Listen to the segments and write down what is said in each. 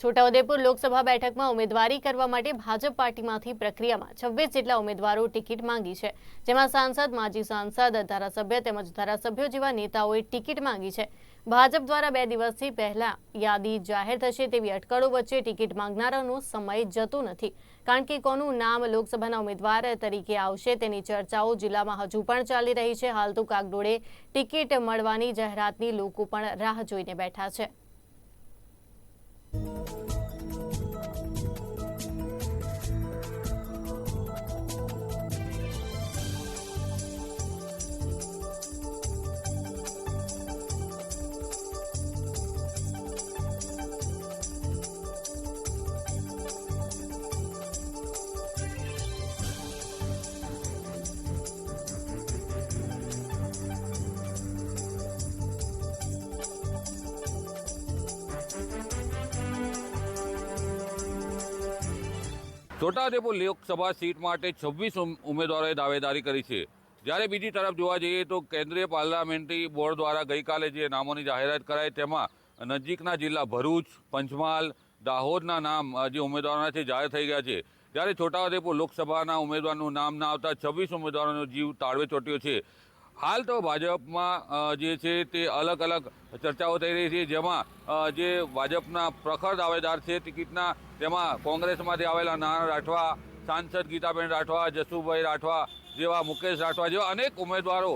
છોટાઉદેપુર લોકસભા બેઠકમાં ઉમેદવારી કરવા માટે ભાજપ પાર્ટીમાંથી પ્રક્રિયામાં છવ્વીસ જેટલા ઉમેદવારો ટિકિટ માંગી છે, જેમાં સાંસદ, માજી સાંસદ, ધારાસભ્ય તેમજ ધારાસભ્યો જેવા નેતાઓએ ટિકિટ માંગી છે. ભાજપ દ્વારા બે દિવસથી પહેલા યાદી જાહેર થશે તેવી અટકળો વચ્ચે ટિકિટ માંગનારાનો સમય જતો નથી. કારણ કે કોનું નામ લોકસભાના ઉમેદવાર તરીકે આવશે તેની ચર્ચાઓ જિલ્લામાં હજુ પણ ચાલી રહી છે. હાલ તો કાગડોળે ટિકિટ મળવાની જાહેરાતની લોકો પણ રાહ જોઈને બેઠા છે. છોટાઉદેપુર લોકસભા સીટ માટે છવ્વીસ ઉમેદવારોએ દાવેદારી કરી છે. જ્યારે બીજી તરફ જોવા જઈએ તો કેન્દ્રીય પાર્લામેન્ટરી બોર્ડ દ્વારા ગઈકાલે જે નામોની જાહેરાત કરાઈ તેમાં નજીકના જિલ્લા ભરૂચ, પંચમહાલ, દાહોદના નામ જે ઉમેદવારોના છે, જાહેર થઈ ગયા છે. જ્યારે છોટાઉદેપુર લોકસભાના ઉમેદવારનું નામ ના આવતા છવ્વીસ ઉમેદવારોનો જીવ તાળવે ચોટ્યો છે. હાલ તો ભાજપમાં જે છે તે અલગ અલગ ચર્ચાઓ થઈ રહી છે. જેમાં જે ભાજપના પ્રખર દાવેદાર છે, ટિકિટના, તેમાં કોંગ્રેસમાંથી આવેલા નાના રાઠવા, સાંસદ ગીતાબેન રાઠવા, જસુભાઈ રાઠવા જેવા મુકેશ રાઠવા જેવા અનેક ઉમેદવારો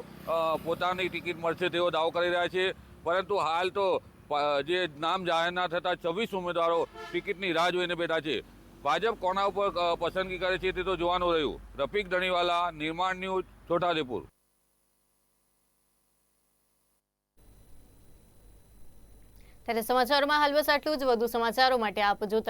પોતાની ટિકિટ મળશે તેવો દાવો કરી રહ્યા છે. પરંતુ હાલ તો જે નામ જાહેર ના થતાં છવ્વીસ ઉમેદવારો ટિકિટની રાહ જોઈને બેઠા છે. ભાજપ કોના ઉપર પસંદગી કરે છે તે તો જોવાનું રહ્યું. રફીક ધણીવાલા, નિર્માણ ન્યૂઝ, છોટાઉદેપુર. ત્યારે સમાચારોમાં હાલ બસ આટલું જ. વધુ સમાચારો માટે આપ જોતા